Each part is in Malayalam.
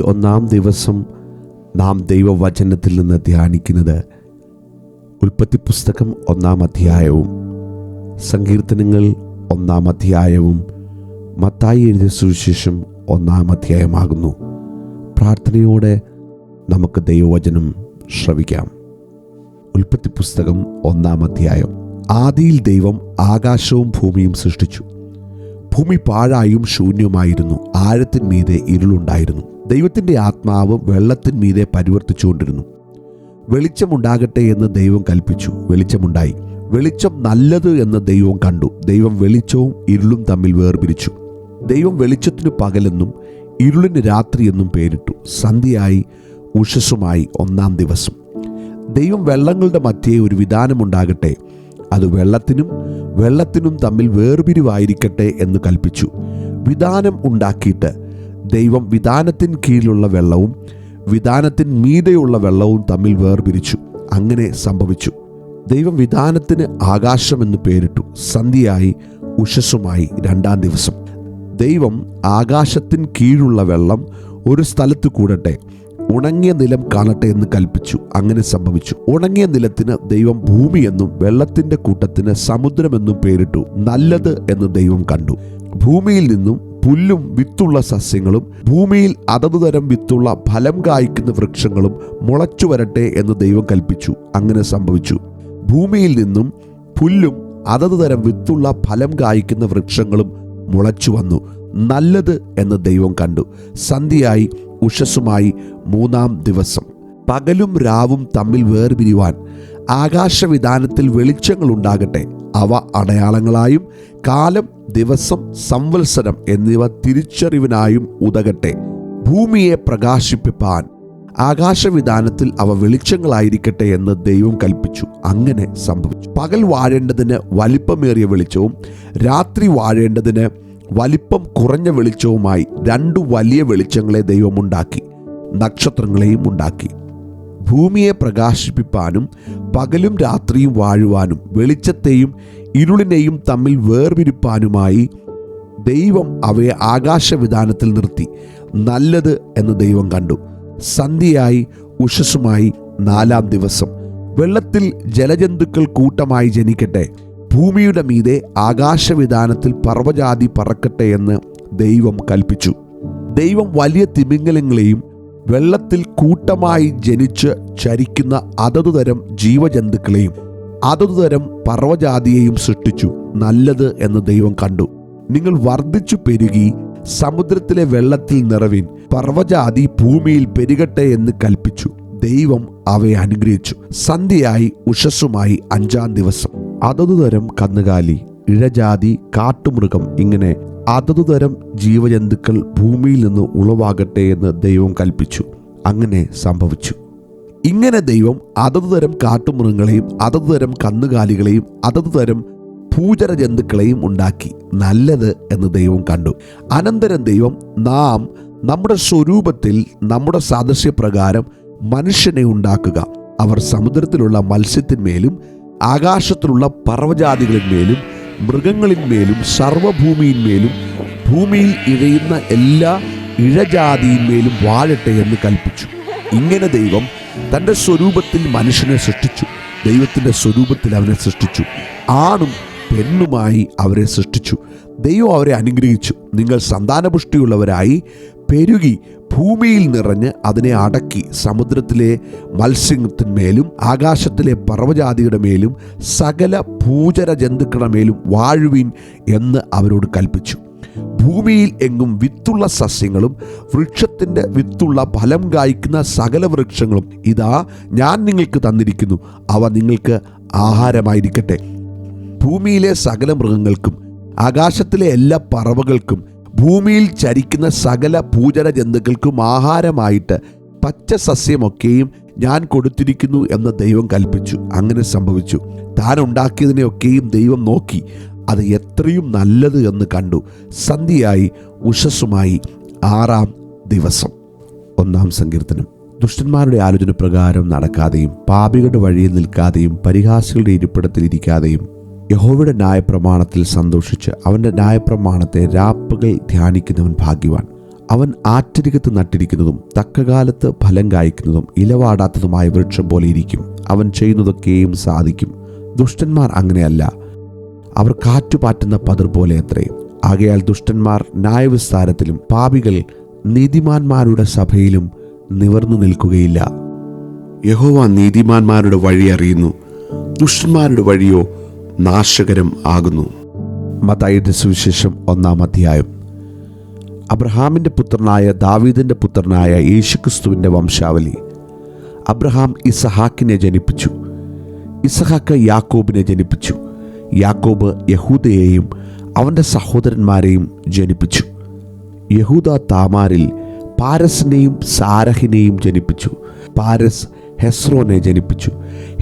ഒന്നാം ദിവസം നാം ദൈവവചനത്തിൽ നിന്ന് ധ്യാനിക്കുന്നത് ഉൽപ്പത്തി പുസ്തകം ഒന്നാം അധ്യായവും സങ്കീർത്തനങ്ങൾ ഒന്നാം അധ്യായവും മത്തായി എഴുതിയ സുവിശേഷം ഒന്നാം അധ്യായമാകുന്നു. പ്രാർത്ഥനയോടെ നമുക്ക് ദൈവവചനം ശ്രവിക്കാം. ഉൽപ്പത്തി പുസ്തകം ഒന്നാം അധ്യായം. ആദിയിൽ ദൈവം ആകാശവും ഭൂമിയും സൃഷ്ടിച്ചു. ഭൂമി പാഴായും ശൂന്യമായിരുന്നു. ആഴത്തിന്മീതെ ഇരുളുണ്ടായിരുന്നു. ദൈവത്തിന്റെ ആത്മാവ് വെള്ളത്തിന്മീതെ പരിവർത്തിച്ചുകൊണ്ടിരുന്നു. വെളിച്ചമുണ്ടാകട്ടെ എന്ന് ദൈവം കൽപ്പിച്ചു. വെളിച്ചമുണ്ടായി. വെളിച്ചം നല്ലത് എന്ന് ദൈവം കണ്ടു. ദൈവം വെളിച്ചവും ഇരുളും തമ്മിൽ വേർപിരിച്ചു. ദൈവം വെളിച്ചത്തിന് പകലെന്നും ഇരുളിന് രാത്രിയെന്നും പേരിട്ടു. സന്ധ്യയായി ഉഷസ്സുമായി ഒന്നാം ദിവസം. ദൈവം വെള്ളങ്ങളുടെ മധ്യേ ഒരു വിധാനമുണ്ടാകട്ടെ. അത് വെള്ളത്തിനും വെള്ളത്തിനും തമ്മിൽ വേർപിരിവായിരിക്കട്ടെ എന്ന് കൽപ്പിച്ചു. വിധാനം ഉണ്ടാക്കിയിട്ട് ദൈവം വിധാനത്തിന് കീഴിലുള്ള വെള്ളവും വിധാനത്തിന് മീതെയുള്ള വെള്ളവും തമ്മിൽ വേർപിരിച്ചു. അങ്ങനെ സംഭവിച്ചു. ദൈവം വിധാനത്തിന് ആകാശമെന്ന് പേരിട്ടു. സന്ധിയായി ഉഷസ്സുമായി രണ്ടാം ദിവസം. ദൈവം ആകാശത്തിന് കീഴുള്ള വെള്ളം ഒരു സ്ഥലത്ത് കൂടട്ടെ ഉണങ്ങിയ നിലം കാണട്ടെ എന്ന് കൽപ്പിച്ചു. അങ്ങനെ സംഭവിച്ചു. ഉണങ്ങിയ നിലത്തിന് ദൈവം ഭൂമിയെന്നും വെള്ളത്തിന്റെ കൂട്ടത്തിന് സമുദ്രമെന്നും പേരിട്ടു. നല്ലത് എന്ന് ദൈവം കണ്ടു. ഭൂമിയിൽ നിന്നും പുല്ലും വിത്തുള്ള സസ്യങ്ങളും ഭൂമിയിൽ അതത് തരം വിത്തുള്ള ഫലം കായ്ക്കുന്ന വൃക്ഷങ്ങളും മുളച്ചു വരട്ടെ എന്ന് ദൈവം കൽപ്പിച്ചു. അങ്ങനെ സംഭവിച്ചു. ഭൂമിയിൽ നിന്നും പുല്ലും അതത് തരം വിത്തുള്ള ഫലം കായ്ക്കുന്ന വൃക്ഷങ്ങളും മുളച്ചു വന്നു. നല്ലത് എന്ന് ദൈവം കണ്ടു. സന്ധ്യയായി ഉഷസ്സുമായി മൂന്നാം ദിവസം. പകലും രാവും തമ്മിൽ വേർപിരിവാൻ ആകാശവിധാനത്തിൽ വെളിച്ചങ്ങൾ ഉണ്ടാകട്ടെ. അവ അടയാളങ്ങളായും കാലം ദിവസം സംവത്സരം എന്നിവ തിരിച്ചറിവിനായും ഉതകട്ടെ. ഭൂമിയെ പ്രകാശിപ്പിപ്പാൻ ആകാശവിധാനത്തിൽ അവ വെളിച്ചങ്ങളായിരിക്കട്ടെ എന്ന് ദൈവം കൽപ്പിച്ചു. അങ്ങനെ സംഭവിച്ചു. പകൽ വാഴേണ്ടതിന് വലിപ്പമേറിയ വെളിച്ചവും രാത്രി വാഴേണ്ടതിന് വലിപ്പം കുറഞ്ഞ വെളിച്ചവുമായി രണ്ടു വലിയ വെളിച്ചങ്ങളെ ദൈവം ഉണ്ടാക്കി നക്ഷത്രങ്ങളെയും ഉണ്ടാക്കി. ഭൂമിയെ പ്രകാശിപ്പിപ്പാനും പകലും രാത്രിയും വാഴുവാനും വെളിച്ചത്തെയും ഇരുളിനെയും തമ്മിൽ വേർപിരിപ്പാനുമായി ദൈവം അവയെ ആകാശവിധാനത്തിൽ നിർത്തി. നല്ലത് എന്ന് ദൈവം കണ്ടു. സന്ധ്യയായി ഉഷസ്സുമായി നാലാം ദിവസം. വെള്ളത്തിൽ ജലജന്തുക്കൾ കൂട്ടമായി ജനിക്കട്ടെ. ഭൂമിയുടെ മീതെ ആകാശവിധാനത്തിൽ പർവജാതി പറക്കട്ടെ എന്ന് ദൈവം കൽപ്പിച്ചു. ദൈവം വലിയ തിമിംഗലങ്ങളെയും വെള്ളത്തിൽ കൂട്ടമായി ജനിച്ച് ചരിക്കുന്ന അതതുതരം ജീവജന്തുക്കളെയും അതതു തരം പർവജാതിയെയും സൃഷ്ടിച്ചു. നല്ലത് എന്ന് ദൈവം കണ്ടു. നിങ്ങൾ വർദ്ധിച്ചു പെരുകി സമുദ്രത്തിലെ വെള്ളത്തിൽ നിറവിൻ പർവജാതി ഭൂമിയിൽ പെരുകട്ടെ എന്ന് കൽപ്പിച്ചു. ദൈവം അവയെ അനുഗ്രഹിച്ചു. സന്ധ്യയായി ഉഷസ്സുമായി അഞ്ചാം ദിവസം. അതതു തരം കന്നുകാലി ഇഴജാതി കാട്ടുമൃഗം ഇങ്ങനെ അതതു തരം ജീവജന്തുക്കൾ ഭൂമിയിൽ നിന്ന് ഉളവാകട്ടെ എന്ന് ദൈവം കൽപ്പിച്ചു. അങ്ങനെ സംഭവിച്ചു. ഇങ്ങനെ ദൈവം അതത് തരം കാട്ടുമൃഗങ്ങളെയും അതത് തരം കന്നുകാലികളെയും അതത് തരം ഭൂചര ജന്തുക്കളെയും ഉണ്ടാക്കി. നല്ലത് എന്ന് ദൈവം കണ്ടു. അനന്തരം ദൈവം നാം നമ്മുടെ സ്വരൂപത്തിൽ നമ്മുടെ സാദൃശ്യപ്രകാരം മനുഷ്യനെ ഉണ്ടാക്കുക. അവർ സമുദ്രത്തിലുള്ള മത്സ്യത്തിന്മേലും ആകാശത്തിലുള്ള പർവജാതികളിന്മേലും മൃഗങ്ങളിന്മേലും സർവഭൂമിയിന്മേലും ഭൂമിയിൽ ഇഴയുന്ന എല്ലാ ഇഴജാതിയിന്മേലും വാഴട്ടെ എന്ന് കൽപ്പിച്ചു. ഇങ്ങനെ ദൈവം തന്റെ സ്വരൂപത്തിൽ മനുഷ്യനെ സൃഷ്ടിച്ചു. ദൈവത്തിന്റെ സ്വരൂപത്തിൽ അവനെ സൃഷ്ടിച്ചു. ആണും പെണ്ണുമായി അവരെ സൃഷ്ടിച്ചു. ദൈവം അവരെ അനുഗ്രഹിച്ചു. നിങ്ങൾ സന്താനപുഷ്ടിയുള്ളവരായി പെരുകി ഭൂമിയിൽ നിറഞ്ഞ് അതിനെ അടക്കി സമുദ്രത്തിലെ മത്സ്യത്തിന്മേലും ആകാശത്തിലെ പർവജാതിയുടെ മേലും സകല ഭൂചര ജന്തുക്കളുടെ മേലും വാഴുവിൻ എന്ന് അവരോട് കൽപ്പിച്ചു. ഭൂമിയിൽ എങ്ങും വിത്തുള്ള സസ്യങ്ങളും വൃക്ഷത്തിന്റെ വിത്തുള്ള ഫലം കായ്ക്കുന്ന സകല വൃക്ഷങ്ങളും ഇതാ ഞാൻ നിങ്ങൾക്ക് തന്നിരിക്കുന്നു. അവ നിങ്ങൾക്ക് ആഹാരമായിരിക്കട്ടെ. ഭൂമിയിലെ സകല മൃഗങ്ങൾക്കും ആകാശത്തിലെ എല്ലാ പറവകൾക്കും ഭൂമിയിൽ ചരിക്കുന്ന സകല ഭൂചര ജന്തുക്കൾക്കും ആഹാരമായിട്ട് പച്ച സസ്യമൊക്കെയും ഞാൻ കൊടുത്തിരിക്കുന്നു എന്ന് ദൈവം കൽപ്പിച്ചു. അങ്ങനെ സംഭവിച്ചു. താൻ ഉണ്ടാക്കിയതിനെയൊക്കെയും ദൈവം നോക്കി. അത് എത്രയും നല്ലത് എന്ന് കണ്ടു. സന്ധ്യയായി ഉഷസ്സുമായി ആറാം ദിവസം. ഒന്നാം സങ്കീർത്തനം. ദുഷ്ടന്മാരുടെ ആലോചന പ്രകാരം നടക്കാതെയും പാപികളുടെ വഴിയിൽ നിൽക്കാതെയും പരിഹാസികളുടെ ഇരിപ്പിടത്തിൽ ഇരിക്കാതെയും യഹോവയുടെ ന്യായപ്രമാണത്തിൽ സന്തോഷിച്ച് അവന്റെ ന്യായപ്രമാണത്തെ രാപ്പകൽ ധ്യാനിക്കുന്നവൻ ഭാഗ്യവാൻ. അവൻ ആറ്റരികത്ത് നട്ടിരിക്കുന്നതും തക്കകാലത്ത് ഫലം കായ്ക്കുന്നതും ഇലവാടാത്തതുമായ വൃക്ഷം പോലെ ഇരിക്കും. അവൻ ചെയ്യുന്നതൊക്കെയും സാധിക്കും. ദുഷ്ടന്മാർ അങ്ങനെയല്ല. അവർ കാറ്റുപാറ്റുന്ന പതിർ പോലെ അത്രേ. ആകയാൽ ദുഷ്ടന്മാർ ന്യായവിസ്താരത്തിലും പാപികൾ നീതിമാന്മാരുടെ സഭയിലും നിവർന്നു നിൽക്കുകയില്ല. യഹോവ നീതിമാന്മാരുടെ വഴി അറിയുന്നു. ദുഷ്ടന്മാരുടെ വഴിയോ നാശകരം ആകുന്നു. മത്തായിയുടെ സുവിശേഷം ഒന്നാം അധ്യായം. അബ്രഹാമിന്റെ പുത്രനായ ദാവീദിന്റെ പുത്രനായ യേശുക്രിസ്തുവിന്റെ വംശാവലി. അബ്രഹാം ഇസഹാക്കിനെ ജനിപ്പിച്ചു. ഇസഹാക്ക് യാക്കോബിനെ ജനിപ്പിച്ചു. യാക്കോബ് യഹൂദയെയും അവന്റെ സഹോദരന്മാരെയും ജനിപ്പിച്ചു. യഹൂദ താമാരിൽ പാരസിനെയും സാരഹിനെയും ജനിപ്പിച്ചു. പാരസ് ഹെസ്രോനെ ജനിപ്പിച്ചു.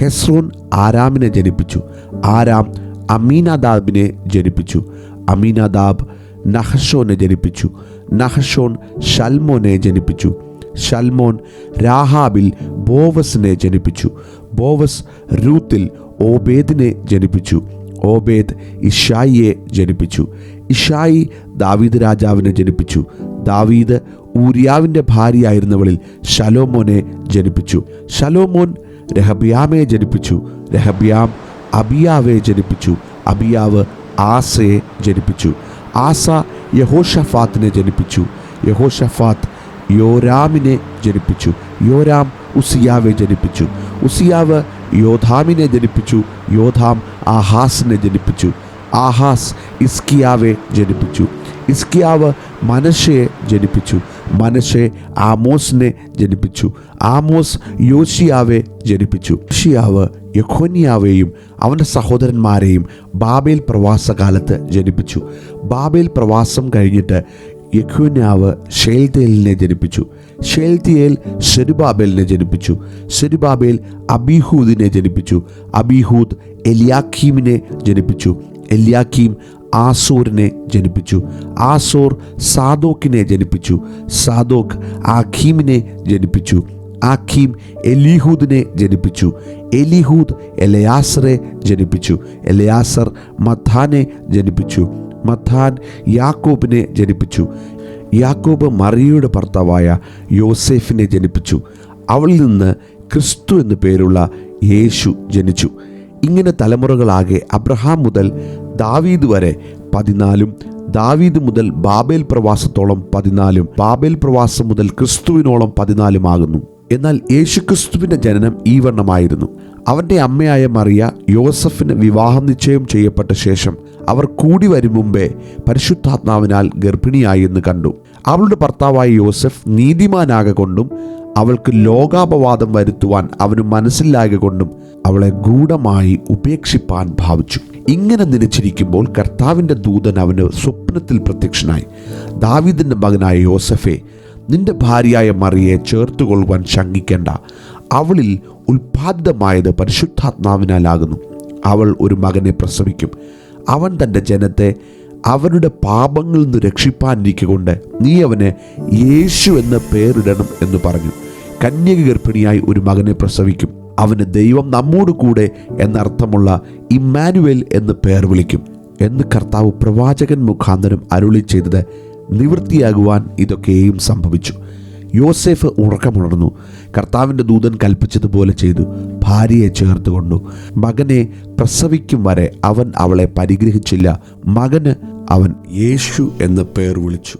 ഹെസ്രോൻ ആരാമിനെ ജനിപ്പിച്ചു. ആരാം അമീനാദാബിനെ ജനിപ്പിച്ചു. അമീനാദാബ് നഹഷോനെ ജനിപ്പിച്ചു. നഹഷോൻ ഷൽമോനെ ജനിപ്പിച്ചു. ഷൽമോൻ രാഹാബിൽ ബോവസിനെ ജനിപ്പിച്ചു. ബോവസ് രൂത്തിൽ ഓബേദിനെ ജനിപ്പിച്ചു. ഓബേദ് ഇഷായിയെ ജനിപ്പിച്ചു. ഇഷായി ദാവീദ് രാജാവിനെ ജനിപ്പിച്ചു. ദാവീദ് ഊര്യാവിന്റെ ഭാര്യയായിരുന്നവളിൽ ഷലോമോനെ ജനിപ്പിച്ചു. ഷലോമോൻ രഹബിയാമയെ ജനിപ്പിച്ചു. രഹബിയാം അബിയാവെ ജനിപ്പിച്ചു. അബിയാവ് ആസയെ ജനിപ്പിച്ചു. ആസ യഹോഷഫാത്തിനെ ജനിപ്പിച്ചു. യഹോഷഫാത്ത് യോരാമിനെ ജനിപ്പിച്ചു. യോരാം ഉസിയാവെ ജനിപ്പിച്ചു. ഉസിയാവ് യോധാമിനെ ജനിപ്പിച്ചു. യോധാം ആഹാസിനെ ജനിപ്പിച്ചു. ആഹാസ് ഇസ്കിയാവെ ജനിപ്പിച്ചു. ഇസ്കിയാവ് മനശയെ ജനിപ്പിച്ചു. മനശെ ആമോസിനെ ജനിപ്പിച്ചു. ആമോസ് യോഷിയാവെ ജനിപ്പിച്ചു. യോഷിയാവ് യഖോനിയാവെയും അവന്റെ സഹോദരന്മാരെയും ബാബേൽ പ്രവാസകാലത്ത് ജനിപ്പിച്ചു. ബാബേൽ പ്രവാസം കഴിഞ്ഞിട്ട് യഖോന്യാവ് ഷേൽതേലിനെ ജനിപ്പിച്ചു. ഷേൽത്തിയേൽ സെരുബാബേലിനെ ജനിപ്പിച്ചു. സെരുബാബേൽ അബിഹൂദിനെ ജനിപ്പിച്ചു. അബിഹൂദ് എലിയാഖീമിനെ ജനിപ്പിച്ചു. എലിയാഖീം ആസൂറിനെ ജനിപ്പിച്ചു. ആസോർ സാദോക്കിനെ ജനിപ്പിച്ചു. സാദോക്ക് ആഖീമിനെ ജനിപ്പിച്ചു. ആഖീം എലിഹൂദിനെ ജനിപ്പിച്ചു. എലിഹൂദ് എലയാസറെ ജനിപ്പിച്ചു. എലയാസർ മഥാനെ ജനിപ്പിച്ചു. മഥാൻ യാക്കോബിനെ ജനിപ്പിച്ചു. യാക്കോബ് മറിയയുടെ ഭർത്താവായ യോസേഫിനെ ജനിപ്പിച്ചു. അവളിൽ നിന്ന് ക്രിസ്തു എന്നു പേരുള്ള യേശു ജനിച്ചു. ഇങ്ങനെ തലമുറകളാകെ അബ്രഹാം മുതൽ ദാവീദ് വരെ പതിനാലും ദാവീദ് മുതൽ ബാബേൽ പ്രവാസത്തോളം പതിനാലും ബാബേൽ പ്രവാസം മുതൽ ക്രിസ്തുവിനോളം പതിനാലുമാകുന്നു എന്നാൽ യേശുക്രിസ്തുവിന്റെ ജനനം ഈ വണ്ണമായിരുന്നു അവന്റെ അമ്മയായ മറിയ യോസഫിന് വിവാഹം നിശ്ചയം ചെയ്യപ്പെട്ട ശേഷം അവർ കൂടി വരും മുമ്പേ പരിശുദ്ധാത്മാവിനാൽ ഗർഭിണിയായെന്ന് കണ്ടു. അവളുടെ ഭർത്താവായ യോസഫ് നീതിമാനാകൊണ്ടും അവൾക്ക് ലോകാപവാദം വരുത്തുവാൻ അവന് മനസ്സിലായ കൊണ്ടും അവളെ ഗൂഢമായി ഉപേക്ഷിപ്പാൻ ഭാവിച്ചു. ഇങ്ങനെ നിലച്ചിരിക്കുമ്പോൾ കർത്താവിന്റെ ദൂതൻ അവന് സ്വപ്നത്തിൽ പ്രത്യക്ഷനായി ദാവീദിന്റെ മകനായ യോസഫെ നിന്റെ ഭാര്യയായ മറിയെ ചേർത്തുകൊള്ളുവാൻ ശങ്കിക്കേണ്ട. അവളിൽ ഉൽപാദിതമായത് പരിശുദ്ധാത്മാവിനാലാകുന്നു. അവൾ ഒരു മകനെ പ്രസവിക്കും. അവൻ തന്റെ ജനത്തെ അവരുടെ പാപങ്ങളിൽ നിന്ന് രക്ഷിപ്പാനിരിക്കൊണ്ട് നീ അവനെ യേശു എന്ന പേരിടണം എന്ന് പറഞ്ഞു. കന്യക ഗർഭിണിയായി ഒരു മകനെ പ്രസവിക്കും. അവന് ദൈവം നമ്മോട് കൂടെ എന്നർത്ഥമുള്ള ഇമ്മാനുവൽ എന്ന് പേർ വിളിക്കും. എന്ന് കർത്താവ് പ്രവാചകൻ മുഖാന്തരം അരുളി ചെയ്തത് നിവൃത്തിയാകുവാൻ ഇതൊക്കെയും സംഭവിച്ചു. യോസേഫ് ഉറക്കമുണർന്നു. കർത്താവിന്റെ ദൂതൻ കൽപ്പിച്ചതുപോലെ ചെയ്തു. ഭാര്യയെ ചേർത്ത് കൊണ്ടു മകനെ പ്രസവിക്കും വരെ അവൻ അവളെ പരിഗ്രഹിച്ചില്ല. മകന് അവൻ യേശു എന്ന പേർ വിളിച്ചു.